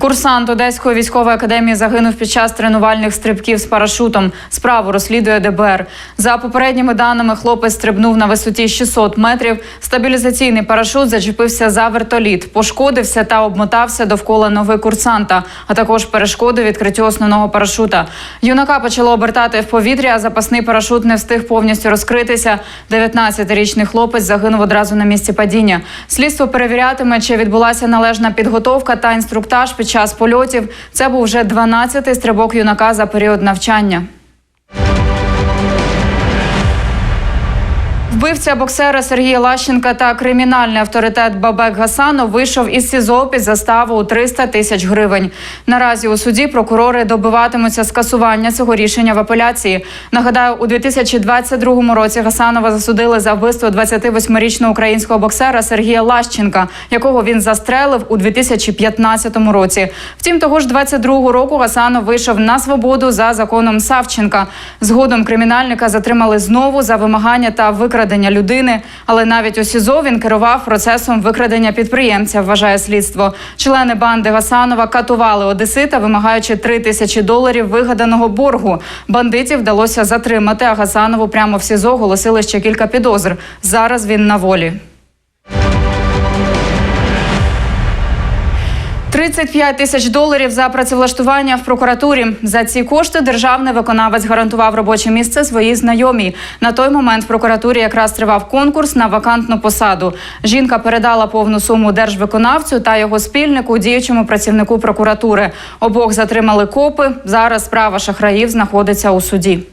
Курсант Одеської військової академії загинув під час тренувальних стрибків з парашутом. Справу розслідує ДБР. За попередніми даними, хлопець стрибнув на висоті 600 метрів. Стабілізаційний парашут зачепився за вертоліт, пошкодився та обмотався довкола ноги курсанта, а також перешкодив відкриттю основного парашута. Юнака почало обертати в повітря, а запасний парашут не встиг повністю розкритися. 19-річний хлопець загинув одразу на місці падіння. Слідство перевірятиме, чи відбулася належна підготовка та інструктаж під час польотів. Це був вже 12-й стрибок юнака за період навчання. Вбивця боксера Сергія Лащенка та кримінальний авторитет Бабек Гасанов вийшов із СІЗО під заставу у 300 тисяч гривень. Наразі у суді прокурори добиватимуться скасування цього рішення в апеляції. Нагадаю, у 2022 році Гасанова засудили за вбивство 28-річного українського боксера Сергія Лащенка, якого він застрелив у 2015 році. Втім, того ж 22 року Гасанов вийшов на свободу за законом Савченка. Згодом кримінальника затримали знову за вимагання та викрадення людини. Але навіть у СІЗО він керував процесом викрадення підприємця. Вважає слідство. Члени банди Гасанова катували Одесита, вимагаючи 3 тисячі доларів вигаданого боргу. Бандитів вдалося затримати. А Гасанову прямо в СІЗО оголосили ще кілька підозр. Зараз він на волі. 35 тисяч доларів за працевлаштування в прокуратурі. За ці кошти державний виконавець гарантував робоче місце своїй знайомій. На той момент в прокуратурі якраз тривав конкурс на вакантну посаду. Жінка передала повну суму держвиконавцю та його спільнику, діючому працівнику прокуратури. Обох затримали копи. Зараз справа шахраїв знаходиться у суді.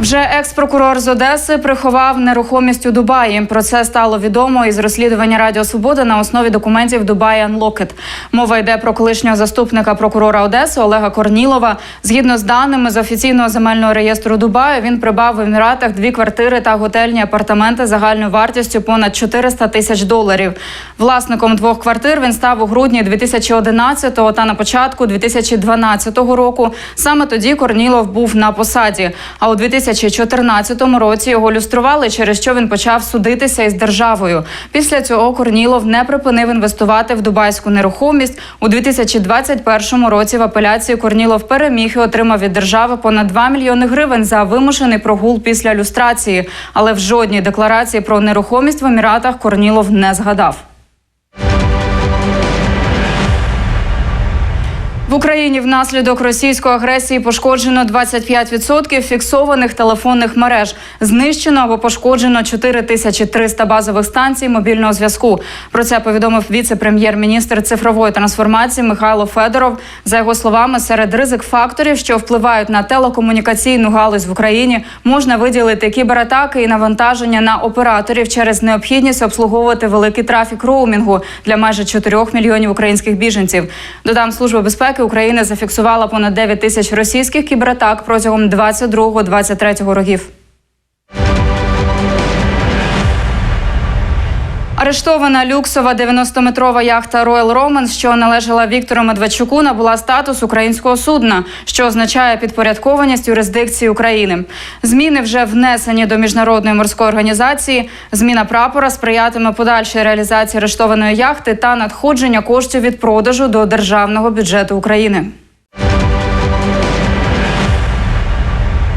Вже екс-прокурор з Одеси приховав нерухомість у Дубаї. Про це стало відомо із розслідування Радіо Свобода на основі документів Дубай Unlocked. Мова йде про колишнього заступника прокурора Одеси Олега Корнілова. Згідно з даними з офіційного земельного реєстру Дубаю, він прибав в Еміратах дві квартири та готельні апартаменти загальною вартістю понад 400 тисяч доларів. Власником двох квартир він став у грудні 2011 та на початку 2012 року. Саме тоді Корнілов був на посаді. А у 2014 році його люстрували, через що він почав судитися із державою. Після цього Корнілов не припинив інвестувати в дубайську нерухомість. У 2021 році в апеляції Корнілов переміг і отримав від держави понад 2 мільйони гривень за вимушений прогул після люстрації. Але в жодній декларації про нерухомість в Еміратах Корнілов не згадав. В Україні внаслідок російської агресії пошкоджено 25% фіксованих телефонних мереж. Знищено або пошкоджено 4300 базових станцій мобільного зв'язку. Про це повідомив віце-прем'єр-міністр цифрової трансформації Михайло Федоров. За його словами, серед ризик факторів, що впливають на телекомунікаційну галузь в Україні, можна виділити кібератаки і навантаження на операторів через необхідність обслуговувати великий трафік роумінгу для майже 4 мільйонів українських біженців. Додам служба безпеки. України зафіксувала понад 9 тисяч російських кібератак протягом 22-23 років. Арештована люксова 90-метрова яхта Royal Romance, що належала Віктору Медведчуку, набула статус українського судна, що означає підпорядкованість юрисдикції України. Зміни вже внесені до міжнародної морської організації. Зміна прапора сприятиме подальшій реалізації арештованої яхти та надходження коштів від продажу до державного бюджету України.